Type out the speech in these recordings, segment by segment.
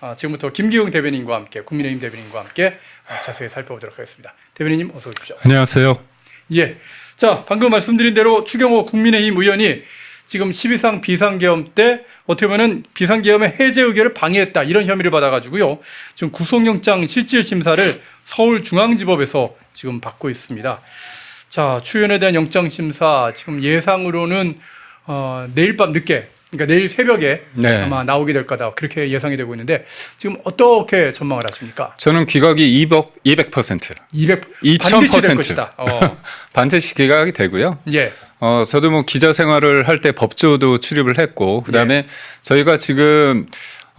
어, 지금부터 김기용 대변인과 함께 국민의힘 대변인과 함께 어, 자세히 살펴보도록 하겠습니다. 대변인님 어서 오십시오. 안녕하세요. 예. 자, 방금 말씀드린 대로 추경호 국민의힘 의원이 지금 12상 비상계엄 때 어떻게 보면은 비상계엄의 해제 의결을 방해했다 이런 혐의를 받아가지고요. 지금 구속영장 실질 심사를 서울중앙지법에서 지금 받고 있습니다. 자, 추연에 대한 영장 심사 지금 예상으로는 어, 내일 밤 늦게 그러니까 내일 새벽에 네. 아마 나오게 될 거다 그렇게 예상이 되고 있는데 지금 어떻게 전망을 하십니까? 저는 기각이 200, 200% 200 2000% 반드시 될 것이다. 어. 반드시 기각이 되고요. 예. 어, 저도 뭐 기자 생활을 할 때 법조도 출입을 했고, 그 다음에 저희가 지금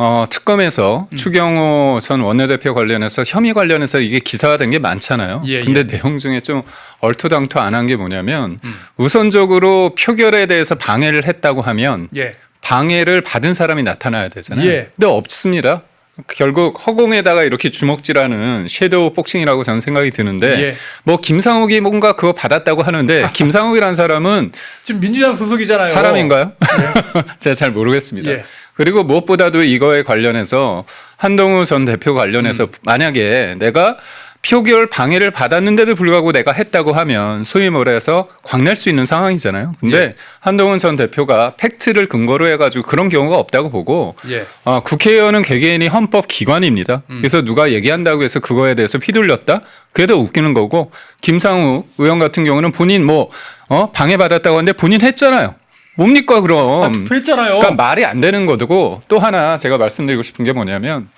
어, 특검에서 음. 추경호 전 원내대표 관련해서 혐의 관련해서 이게 기사화된 게 많잖아요. 예, 근데 예. 내용 중에 좀 얼토당토 안 한 게 뭐냐면 음. 우선적으로 표결에 대해서 방해를 했다고 하면 예. 방해를 받은 사람이 나타나야 되잖아요. 예. 근데 없습니다. 결국 허공에다가 이렇게 주먹질하는 섀도우 복싱이라고 저는 생각이 드는데 예. 뭐 김상욱이 뭔가 그거 받았다고 하는데 김상욱이라는 사람은 지금 민주당 소속이잖아요. 사람인가요? 제가 잘 모르겠습니다. 예. 그리고 무엇보다도 이거에 관련해서 한동훈 전 대표 관련해서 음. 만약에 내가 표결 방해를 받았는데도 불구하고 내가 했다고 하면 소위 말해서 광낼 수 있는 상황이잖아요. 근데 예. 한동훈 전 대표가 팩트를 근거로 해가지고 그런 경우가 없다고 보고 예. 어, 국회의원은 개개인이 헌법 기관입니다. 음. 그래서 누가 얘기한다고 해서 그거에 대해서 휘둘렸다? 그게 더 웃기는 거고 김상우 의원 같은 경우는 본인 뭐 어, 방해받았다고 하는데 본인 했잖아요. 뭡니까 그럼? 아, 투표했잖아요. 그러니까 말이 안 되는 거고 또 하나 제가 말씀드리고 싶은 게 뭐냐면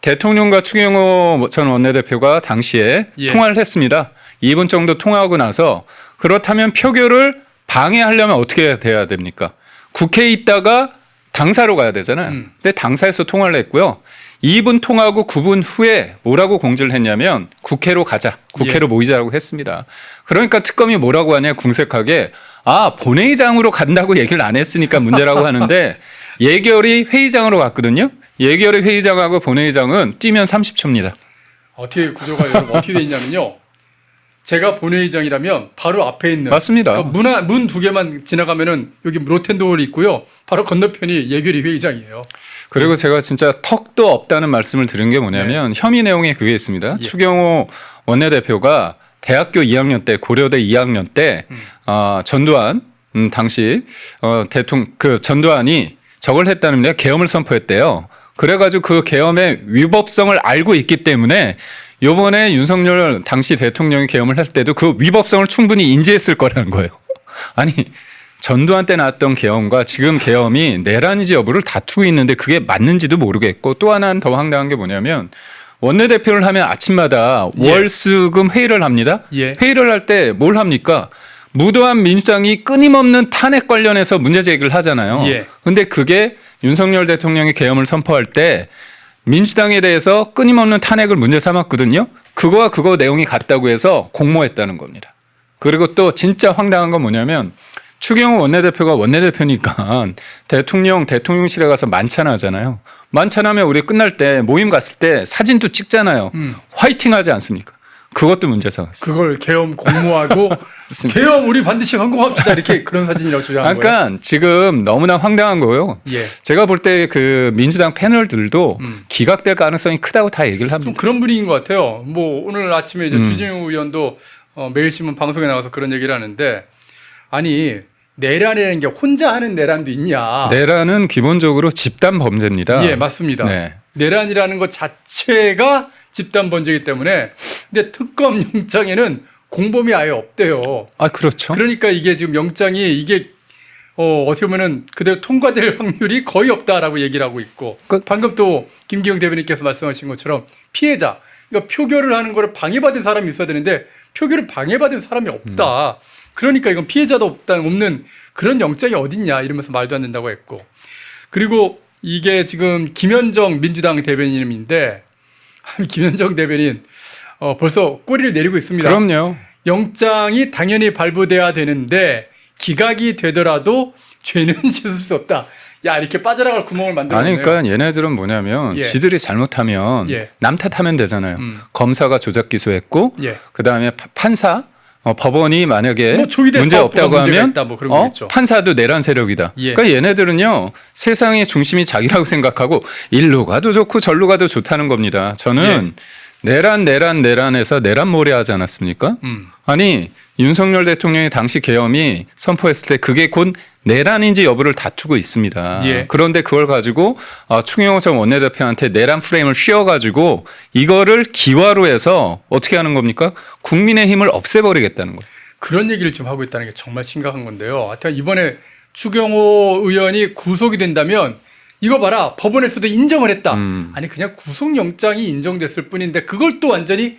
대통령과 추경호 전 원내대표가 당시에 예. 통화를 했습니다. 2분 정도 통화하고 나서 그렇다면 표결을 방해하려면 어떻게 돼야 됩니까? 국회에 있다가 당사로 가야 되잖아요. 음. 근데 당사에서 통화를 했고요. 2분 통화하고 9분 후에 뭐라고 공지를 했냐면 국회로 가자. 국회로 예. 모이자라고 했습니다. 그러니까 특검이 뭐라고 하냐 궁색하게 아 본회의장으로 간다고 얘기를 안 했으니까 문제라고 하는데 예결이 회의장으로 갔거든요. 예결이 회의장하고 본회의장은 뛰면 30초입니다. 어떻게 구조가 여러분 어떻게 돼 있냐면요. 제가 본회의장이라면 바로 앞에 있는 맞습니다. 그러니까 문두 개만 지나가면은 여기 로텐도홀이 있고요. 바로 건너편이 예결위 회의장이에요. 그리고 제가 진짜 턱도 없다는 말씀을 드린 게 뭐냐면 혐의 내용에 그게 있습니다. 예. 추경호 원내대표가 대학교 2학년 때 고려대 2학년 때 음. 어, 전두환 음, 당시 어, 대통령 그 전두환이 저걸 했다는 데 계엄을 선포했대요. 그래가지고 그 계엄의 위법성을 알고 있기 때문에 요번에 윤석열 당시 대통령이 계엄을 할 때도 그 위법성을 충분히 인지했을 거라는 거예요. 아니 전두환 때 나왔던 계엄과 지금 계엄이 내란인지 여부를 다투고 있는데 그게 맞는지도 모르겠고 또 하나는 더 황당한 게 뭐냐면 원내대표를 하면 아침마다 예. 월수금 회의를 합니다. 예. 회의를 할 때 뭘 합니까? 무도한 민주당이 끊임없는 탄핵 관련해서 문제 제기를 하잖아요. 예. 근데 그게 윤석열 대통령이 계엄을 선포할 때 민주당에 대해서 끊임없는 탄핵을 문제 삼았거든요. 그거와 그거 내용이 같다고 해서 공모했다는 겁니다. 그리고 또 진짜 황당한 건 뭐냐면 추경호 원내대표가 원내대표니까 대통령 대통령실에 가서 만찬하잖아요. 만찬하면 우리 끝날 때 모임 갔을 때 사진도 찍잖아요. 음. 화이팅 하지 않습니까? 그것도 문제 삼았어요. 그걸 계엄 공모하고. 계엄 우리 반드시 성공합시다 이렇게 그런 사진이라고 주장한 거예요. 그러니까 지금 너무나 황당한 거예요. 예. 제가 볼 때 그 민주당 패널들도 음. 기각될 가능성이 크다고 다 얘기를 좀 합니다. 그런 분위기인 것 같아요. 뭐 오늘 아침에 이제 음. 주진우 의원도 어, 매일신문 방송에 나가서 그런 얘기를 하는데 아니 내란이라는 게 혼자 하는 내란도 있냐? 내란은 기본적으로 집단 범죄입니다. 예, 맞습니다. 네. 내란이라는 것 자체가 집단 범죄이기 때문에 근데 특검 영장에는 공범이 아예 없대요. 아 그렇죠. 그러니까 이게 지금 영장이 이게 어, 어떻게 보면은 그대로 통과될 확률이 거의 없다라고 얘기를 하고 있고 그- 방금 또 김기영 대변인께서 말씀하신 것처럼 피해자 그러니까 표결을 하는 거를 방해받은 사람이 있어야 되는데 표결을 방해받은 사람이 없다. 그러니까 이건 피해자도 없다 없는 그런 영장이 어딨냐 이러면서 말도 안 된다고 했고 그리고 이게 지금 김현정 민주당 대변인인데 김현정 대변인 어, 벌써 꼬리를 내리고 있습니다. 그럼요. 영장이 당연히 발부돼야 되는데 기각이 되더라도 죄는 씻을 수 없다. 야 이렇게 빠져나갈 구멍을 만들어 아니. 그러니까 얘네들은 뭐냐면 예. 지들이 잘못하면 예. 남 탓하면 되잖아요. 음. 검사가 조작 기소했고 예. 그다음에 파- 판사 어, 법원이 만약에 뭐 문제 없다고 하면 뭐 어? 판사도 내란 세력이다. 예. 그러니까 얘네들은요 세상의 중심이 자기라고 생각하고 일로 가도 좋고 절로 가도 좋다는 겁니다. 저는 내란 내란 내란에서 내란몰이 하지 않았습니까? 음. 아니 윤석열 대통령이 당시 계엄이 선포했을 때 그게 곧 내란인지 여부를 다투고 있습니다. 예. 그런데 그걸 가지고 어, 추경호 전 원내대표한테 내란 프레임을 씌워가지고 이거를 기화로 해서 어떻게 하는 겁니까? 국민의 힘을 없애버리겠다는 거죠. 그런 얘기를 지금 하고 있다는 게 정말 심각한 건데요. 하여튼 이번에 추경호 의원이 구속이 된다면 이거 봐라 법원에서도 인정을 했다. 음. 아니 그냥 구속영장이 인정됐을 뿐인데 그걸 또 완전히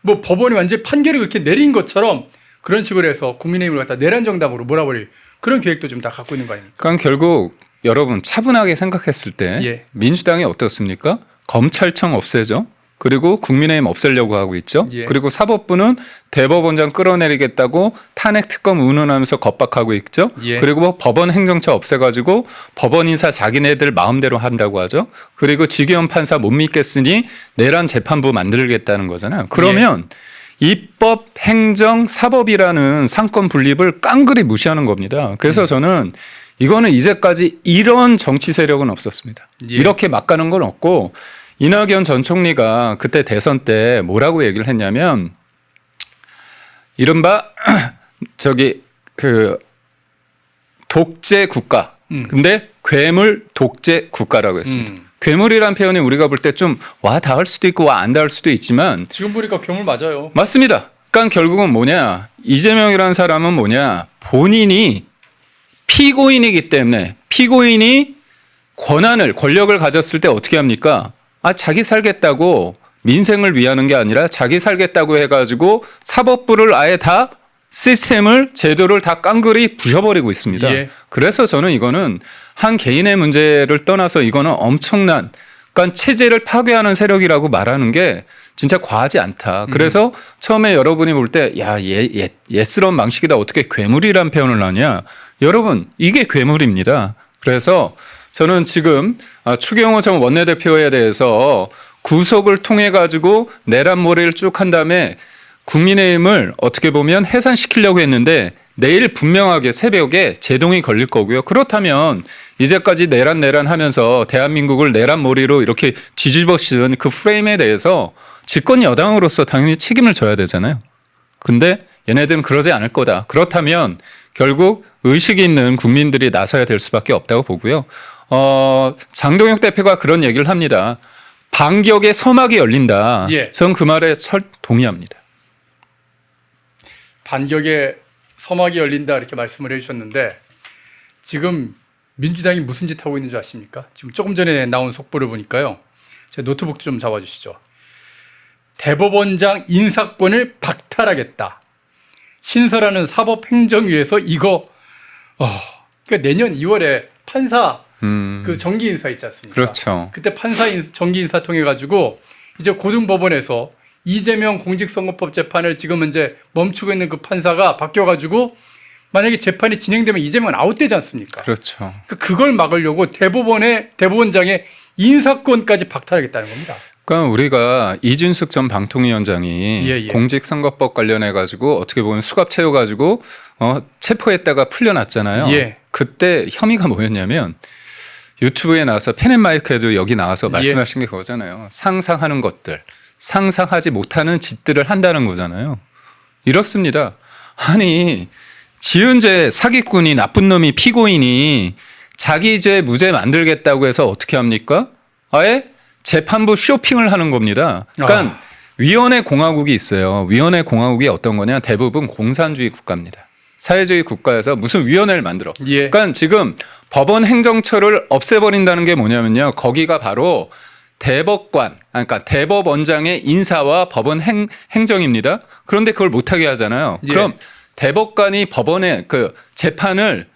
뭐 법원이 완전히 판결을 그렇게 내린 것처럼 그런 식으로 해서 국민의힘을 갖다 내란 정당으로 몰아버릴 그런 계획도 좀 다 갖고 있는 거 아닙니까? 그러니까 결국 여러분 차분하게 생각했을 때 예. 민주당이 어떻습니까? 검찰청 없애죠. 그리고 국민의힘 없애려고 하고 있죠. 예. 그리고 사법부는 대법원장 끌어내리겠다고 탄핵 특검 운운하면서 겁박하고 있죠. 예. 그리고 법원 행정처 없애가지고 법원 인사 자기네들 마음대로 한다고 하죠. 그리고 지기현 판사 못 믿겠으니 내란 재판부 만들겠다는 거잖아요. 그러면 예. 입법, 행정, 사법이라는 상권 분립을 깡그리 무시하는 겁니다. 음. 그래서 저는 이거는 이제까지 이런 정치 세력은 없었습니다. 예. 이렇게 막 가는 건 없고 이낙연 전 총리가 그때 대선 때 뭐라고 얘기를 했냐면 이른바 저기 그 독재 국가. 음. 근데 괴물 독재 국가라고 했습니다. 음. 괴물이란 표현이 우리가 볼 때 좀 와 닿을 수도 있고 와 안 닿을 수도 있지만 지금 보니까 괴물 맞아요. 맞습니다. 그러니까 결국은 뭐냐 이재명이라는 사람은 뭐냐 본인이 피고인이기 때문에 피고인이 권한을 권력을 가졌을 때 어떻게 합니까? 아 자기 살겠다고 민생을 위하는 게 아니라 자기 살겠다고 해가지고 사법부를 아예 다 시스템을 제도를 다 깡그리 부셔버리고 있습니다. 예. 그래서 저는 이거는 한 개인의 문제를 떠나서 이거는 엄청난 그러니까 체제를 파괴하는 세력이라고 말하는 게 진짜 과하지 않다. 그래서 처음에 여러분이 볼 때 야, 예, 예, 예스러운 방식이다. 어떻게 괴물이란 표현을 하냐? 여러분, 이게 괴물입니다. 그래서 저는 지금 아, 추경호 전 원내대표에 대해서 구속을 통해 가지고 내란몰이를 쭉 한 다음에 국민의힘을 어떻게 보면 해산시키려고 했는데 내일 분명하게 새벽에 제동이 걸릴 거고요. 그렇다면 이제까지 내란 내란 하면서 대한민국을 내란몰이로 이렇게 뒤집어 씌운 그 프레임에 대해서 집권 여당으로서 당연히 책임을 져야 되잖아요. 근데 얘네들은 그러지 않을 거다. 그렇다면 결국 의식이 있는 국민들이 나서야 될 수밖에 없다고 보고요. 어, 장동혁 대표가 그런 얘기를 합니다. 반격의 서막이 열린다. 예. 전그 말에 철 동의합니다. 반격의 서막이 열린다 이렇게 말씀을 해주셨는데 지금 민주당이 무슨 짓 하고 있는 줄 아십니까? 지금 조금 전에 나온 속보를 보니까요. 제 노트북 좀 잡아주시죠. 대법원장 인사권을 박탈하겠다. 신설하는 사법행정위에서 이거 어, 그러니까 내년 2월에 판사 음, 그 정기 인사 있지 않습니까? 그렇죠. 그때 판사 인, 정기 인사 통해 가지고 이제 고등법원에서 이재명 공직선거법 재판을 지금 이제 멈추고 있는 그 판사가 바뀌어 가지고 만약에 재판이 진행되면 이재명은 아웃되지 않습니까? 그렇죠. 그 그걸 막으려고 대법원의 대법원장의 인사권까지 박탈하겠다는 겁니다. 그러니까 우리가 이준숙 전 방통위원장이 예, 예. 공직선거법 관련해 가지고 어떻게 보면 수갑 채워 가지고 어, 체포했다가 풀려났잖아요. 예. 그때 혐의가 뭐였냐면 유튜브에 나와서 펜앤마이크에도 여기 나와서 예. 말씀하신 게 그거잖아요. 상상하는 것들, 상상하지 못하는 짓들을 한다는 거잖아요. 이렇습니다. 아니 지은 죄 사기꾼이 나쁜 놈이 피고인이 자기 죄 무죄 만들겠다고 해서 어떻게 합니까? 아예 재판부 쇼핑을 하는 겁니다. 그러니까 아. 위원회 공화국이 있어요. 위원회 공화국이 어떤 거냐? 대부분 공산주의 국가입니다. 사회주의 국가에서 무슨 위원회를 만들어. 예. 그러니까 지금 법원 행정처를 없애버린다는 게 뭐냐면요. 거기가 바로 대법관, 아, 그러니까 대법원장의 인사와 법원 행, 행정입니다. 그런데 그걸 못하게 하잖아요. 예. 그럼 대법관이 법원의 그 재판을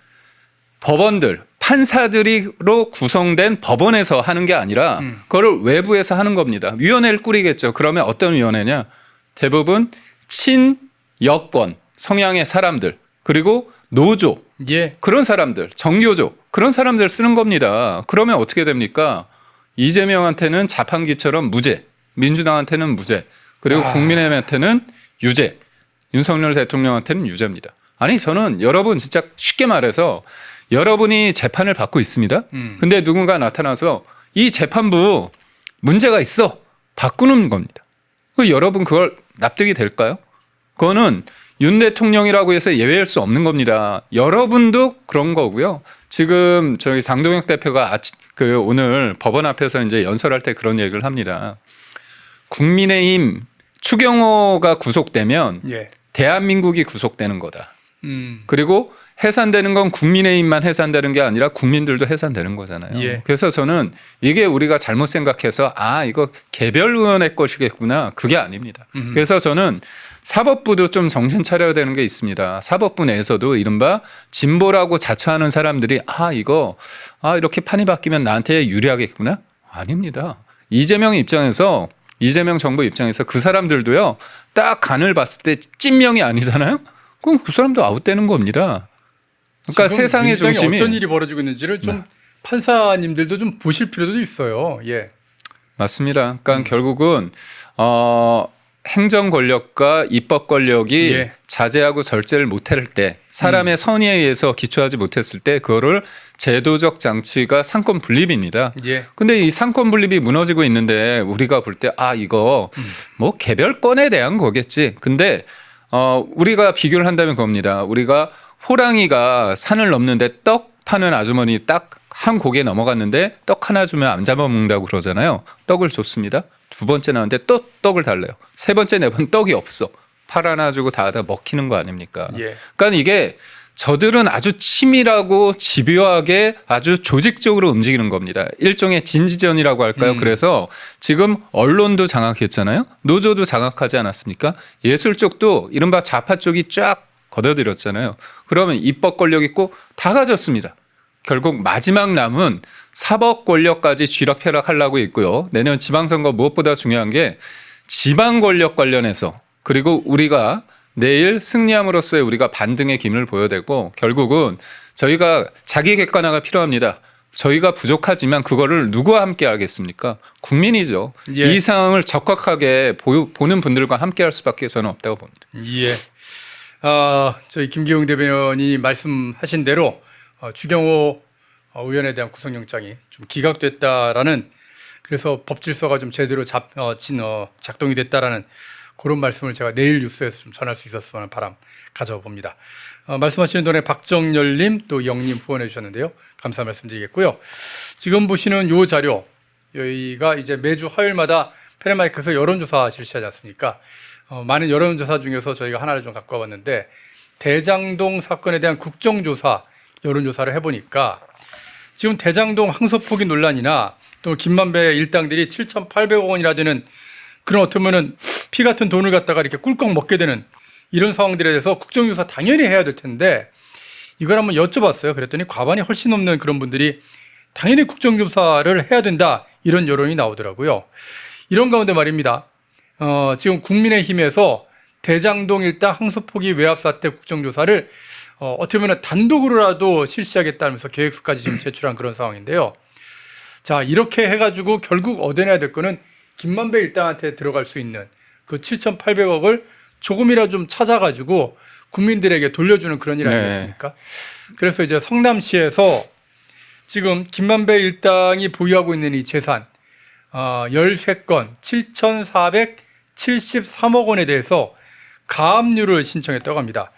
법원들 판사들이로 구성된 법원에서 하는 게 아니라 음. 그거를 외부에서 하는 겁니다. 위원회를 꾸리겠죠. 그러면 어떤 위원회냐? 대부분 친 여권 성향의 사람들 그리고 노조 예. 그런 사람들 정교조 그런 사람들 쓰는 겁니다. 그러면 어떻게 됩니까? 이재명한테는 자판기처럼 무죄, 민주당한테는 무죄, 그리고 아. 국민의힘한테는 유죄. 윤석열 대통령한테는 유죄입니다. 아니 저는 여러분 진짜 쉽게 말해서 여러분이 재판을 받고 있습니다. 음. 근데 누군가 나타나서 이 재판부 문제가 있어 바꾸는 겁니다. 그 여러분 그걸 납득이 될까요? 그거는 윤 대통령이라고 해서 예외일 수 없는 겁니다. 여러분도 그런 거고요. 지금 저희 장동혁 대표가 아치, 그 오늘 법원 앞에서 이제 연설할 때 그런 얘기를 합니다. 국민의힘 추경호가 구속되면 예. 대한민국이 구속되는 거다. 음. 그리고 해산되는 건 국민의힘만 해산되는 게 아니라 국민들도 해산되는 거잖아요. 예. 그래서 저는 이게 우리가 잘못 생각해서 아 이거 개별 의원의 것이겠구나 그게 아닙니다. 음. 그래서 저는 사법부도 좀 정신 차려야 되는 게 있습니다. 사법부 내에서도 이른바 진보라고 자처하는 사람들이 아 이거 아 이렇게 판이 바뀌면 나한테 유리하겠구나 아닙니다. 이재명 입장에서 이재명 정부 입장에서 그 사람들도요 딱 간을 봤을 때 찐명이 아니잖아요. 그럼 그 사람도 아웃되는 겁니다. 그러니까 세상의 중심이 어떤 일이 벌어지고 있는지를 좀 판사님들도 좀 보실 필요도 있어요. 예. 맞습니다. 음. 그러니까 결국은 어 행정 권력과 입법 권력이 예. 자제하고 절제를 못할 때 사람의 선의에 의해서 기초하지 못했을 때 그거를 제도적 장치가 상권 분립입니다. 예. 근데 이 상권 분립이 무너지고 있는데 우리가 볼 때 아 이거 음. 뭐 개별권에 대한 거겠지. 근데 어 우리가 비교를 한다면 그겁니다. 우리가 호랑이가 산을 넘는데 떡 파는 아주머니 딱 한 고개 넘어갔는데 떡 하나 주면 안 잡아먹는다고 그러잖아요. 떡을 줬습니다. 두 번째 나왔는데 또 떡을 달래요. 세 번째 네 번 떡이 없어. 팔 하나 주고 다다 먹히는 거 아닙니까? 예. 그러니까 이게 저들은 아주 치밀하고 집요하게 아주 조직적으로 움직이는 겁니다. 일종의 진지전이라고 할까요? 음. 그래서 지금 언론도 장악했잖아요. 노조도 장악하지 않았습니까? 예술 쪽도 이른바 좌파 쪽이 쫙 걷어들였잖아요. 그러면 입법 권력 있고 다 가졌습니다. 결국 마지막 남은 사법 권력까지 쥐락펴락하려고 있고요. 내년 지방선거 무엇보다 중요한 게 지방 권력 관련해서 그리고 우리가 내일 승리함으로써의 우리가 반등의 기능을 보여야 되고 결국은 저희가 자기 객관화가 필요합니다. 저희가 부족하지만 그거를 누구와 함께 하겠습니까? 국민이죠. 예. 이 상황을 적극하게 보, 보는 분들과 함께 할 수밖에 저는 없다고 봅니다. 예. 아, 저희 김기용 대변인이 말씀하신 대로 어, 추경호 어, 의원에 대한 구속영장이 좀 기각됐다라는 그래서 법질서가 좀 제대로 잡, 어, 진, 어, 작동이 됐다라는 그런 말씀을 제가 내일 뉴스에서 좀 전할 수 있었으면 하는 바람 가져봅니다. 어, 말씀하시는 동안에 박정열님 또 영님 후원해 주셨는데요. 감사 말씀드리겠고요. 지금 보시는 요 자료 여기가 이제 매주 화요일마다 페레마이크에서 여론조사 실시하지 않습니까? 어, 많은 여론조사 중에서 저희가 하나를 좀 갖고 와봤는데 대장동 사건에 대한 국정조사 여론조사를 해보니까 지금 대장동 항소 포기 논란이나 또 김만배 일당들이 7,800억 원이나 되는 그런 어떻게 보면은 피 같은 돈을 갖다가 이렇게 꿀꺽 먹게 되는 이런 상황들에 대해서 국정조사 당연히 해야 될 텐데 이걸 한번 여쭤봤어요. 그랬더니 과반이 훨씬 넘는 그런 분들이 당연히 국정조사를 해야 된다 이런 여론이 나오더라고요. 이런 가운데 말입니다. 어, 지금 국민의힘에서 대장동 일당 항소포기 외압 사태 국정조사를 어, 어떻게 보면 단독으로라도 실시하겠다면서 계획서까지 지금 제출한 그런 상황인데요. 자 이렇게 해가지고 결국 얻어내야 될 거는 김만배 일당한테 들어갈 수 있는 그 7,800억을 조금이라도 좀 찾아가지고 국민들에게 돌려주는 그런 일 네. 아니겠습니까? 그래서 이제 성남시에서 지금 김만배 일당이 보유하고 있는 이 재산 어, 13건 7,473억 원에 대해서 가압류를 신청했다고 합니다.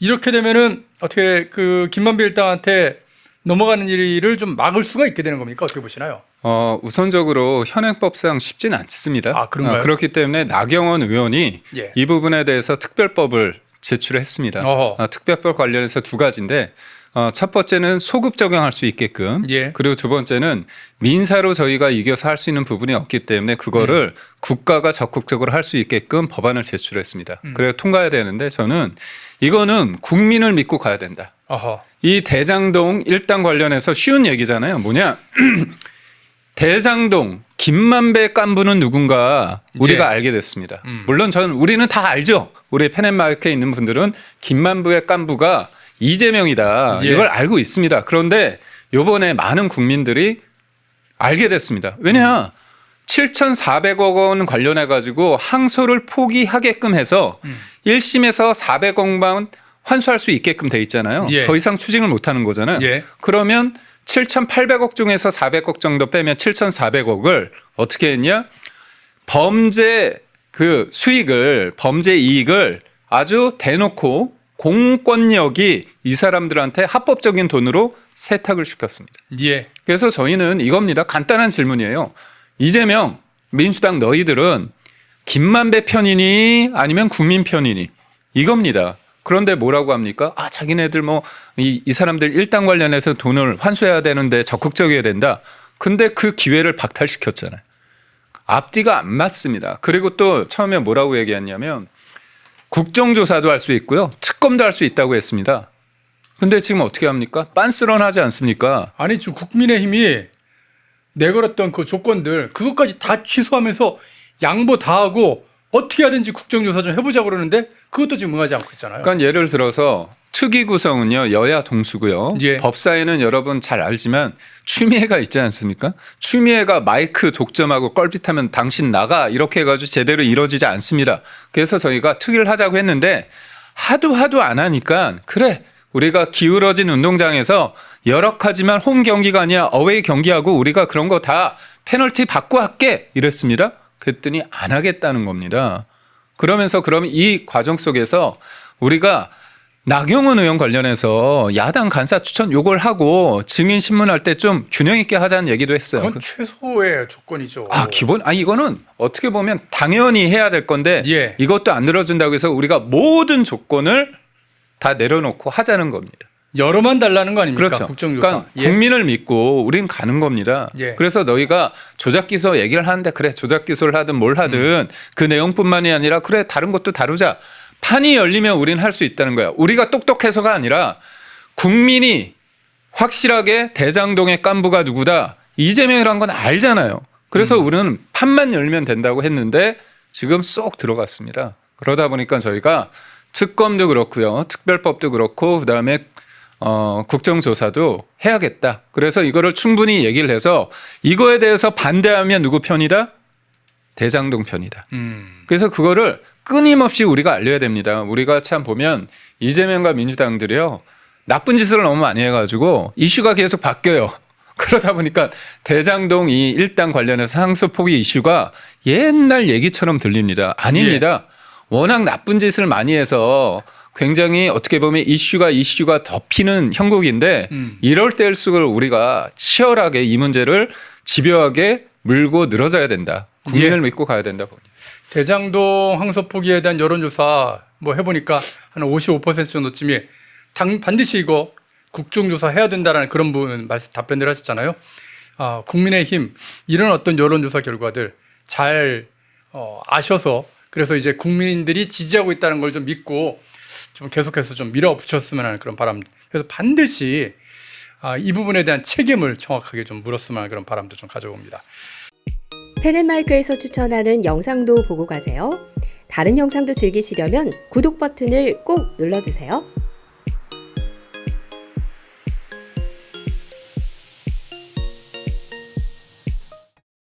이렇게 되면은 어떻게 그 김만배 일당한테 넘어가는 일을 좀 막을 수가 있게 되는 겁니까? 어떻게 보시나요? 어, 우선적으로 현행법상 쉽지는 않습니다. 아, 그런가요? 어, 그렇기 때문에 나경원 의원이 예. 이 부분에 대해서 특별법을 제출했습니다. 어, 특별법 관련해서 두 가지인데 어, 첫 번째는 소급 적용할 수 있게끔 예. 그리고 두 번째는 민사로 저희가 이겨서 할 수 있는 부분이 없기 때문에 음. 그거를 국가가 적극적으로 할 수 있게끔 법안을 제출했습니다. 음. 그래서 통과해야 되는데 저는 이거는 국민을 믿고 가야 된다. 어허. 이 대장동 일당 관련해서 쉬운 얘기잖아요. 뭐냐? 대장동 김만배 깐부는 누군가 우리가 예. 알게 됐습니다. 음. 물론 저는 우리는 다 알죠. 우리 페넷마크에 있는 분들은 김만부의 깐부가 이재명이다. 예. 이걸 알고 있습니다. 그런데 요번에 많은 국민들이 알게 됐습니다. 왜냐? 7,400억 원 관련해 가지고 항소를 포기하게끔 해서 음. 1심에서 400억만 환수할 수 있게끔 돼 있잖아요. 예. 더 이상 추징을 못 하는 거잖아요. 예. 그러면 7,800억 중에서 400억 정도 빼면 7,400억을 어떻게 했냐? 범죄 그 수익을 범죄 이익을 아주 대놓고 공권력이 이 사람들한테 합법적인 돈으로 세탁을 시켰습니다. 예. 그래서 저희는 이겁니다. 간단한 질문이에요. 이재명 민주당 너희들은 김만배 편이니 아니면 국민 편이니 이겁니다. 그런데 뭐라고 합니까? 아 자기네들 뭐 이 이 사람들 일당 관련해서 돈을 환수해야 되는데 적극적이어야 된다. 근데 그 기회를 박탈시켰잖아요. 앞뒤가 안 맞습니다. 그리고 또 처음에 뭐라고 얘기했냐면 국정조사도 할 수 있고요. 특검도 할 수 있다고 했습니다. 근데 지금 어떻게 합니까? 빤스런 하지 않습니까? 아니 지금 국민의힘이 내걸었던 그 조건들 그것까지 다 취소하면서 양보 다 하고 어떻게 하든지 국정조사 좀 해보자 그러는데 그것도 지금 응하지 않고 있잖아요. 그러니까 예를 들어서 특위 구성은요 여야 동수고요. 예. 법사위는 여러분 잘 알지만 추미애가 있지 않습니까? 추미애가 마이크 독점하고 껄핏하면 당신 나가 이렇게 해가지고 제대로 이루어지지 않습니다. 그래서 저희가 특위를 하자고 했는데 하도 하도 안 하니까 그래 우리가 기울어진 운동장에서 열악하지만 홈 경기가 아니야 어웨이 경기하고 우리가 그런 거 다 페널티 받고 할게 이랬습니다. 그랬더니 안 하겠다는 겁니다. 그러면서 그러면 이 과정 속에서 우리가 나경원 의원 관련해서 야당 간사 추천 요걸 하고 증인 신문할 때 좀 균형 있게 하자는 얘기도 했어요. 그건 최소의 조건이죠. 아 기본 아 이거는 어떻게 보면 당연히 해야 될 건데 예. 이것도 안 들어준다고 해서 우리가 모든 조건을 다 내려놓고 하자는 겁니다. 여러만 달라는 거 아닙니까? 그렇죠. 국정조사. 그러니까 예. 국민을 믿고 우린 가는 겁니다. 예. 그래서 너희가 조작 기소 얘기를 하는데 그래 조작 기소를 하든 뭘 하든 음. 그 내용뿐만이 아니라 그래 다른 것도 다루자. 판이 열리면 우린 할 수 있다는 거야. 우리가 똑똑해서가 아니라 국민이 확실하게 대장동의 깐부가 누구다 이재명이란 건 알잖아요. 그래서 음. 우리는 판만 열면 된다고 했는데 지금 쏙 들어갔습니다. 그러다 보니까 저희가 특검도 그렇고요, 특별법도 그렇고 그다음에 어, 국정조사도 해야겠다. 그래서 이거를 충분히 얘기를 해서 이거에 대해서 반대하면 누구 편이다? 대장동 편이다. 음. 그래서 그거를 끊임없이 우리가 알려야 됩니다. 우리가 참 보면 이재명과 민주당들이요. 나쁜 짓을 너무 많이 해가지고 이슈가 계속 바뀌어요. 그러다 보니까 대장동 이 일당 관련해서 항소 포기 이슈가 옛날 얘기처럼 들립니다. 아닙니다. 워낙 나쁜 짓을 많이 해서 굉장히 어떻게 보면 이슈가 이슈가 덮이는 형국인데 음. 이럴 때일수록 우리가 치열하게 이 문제를 집요하게 물고 늘어져야 된다. 국민을 예. 믿고 가야 된다 봅니다. 대장동 항소 포기에 대한 여론조사 뭐 해보니까 한 55% 정도쯤이 당 반드시 이거 국정조사 해야 된다라는 그런 부분 말씀 답변을 하셨잖아요. 아, 국민의힘 이런 어떤 여론조사 결과들 잘 어, 아셔서 그래서 이제 국민들이 지지하고 있다는 걸 좀 믿고 좀 계속해서 좀 밀어붙였으면 하는 그런 바람. 그래서 반드시 아, 이 부분에 대한 책임을 정확하게 좀 물었으면 하는 그런 바람도 좀 가져옵니다. 펜앤마이크에서 추천하는 영상도 보고 가세요. 다른 영상도 즐기시려면 구독 버튼을 꼭 눌러주세요.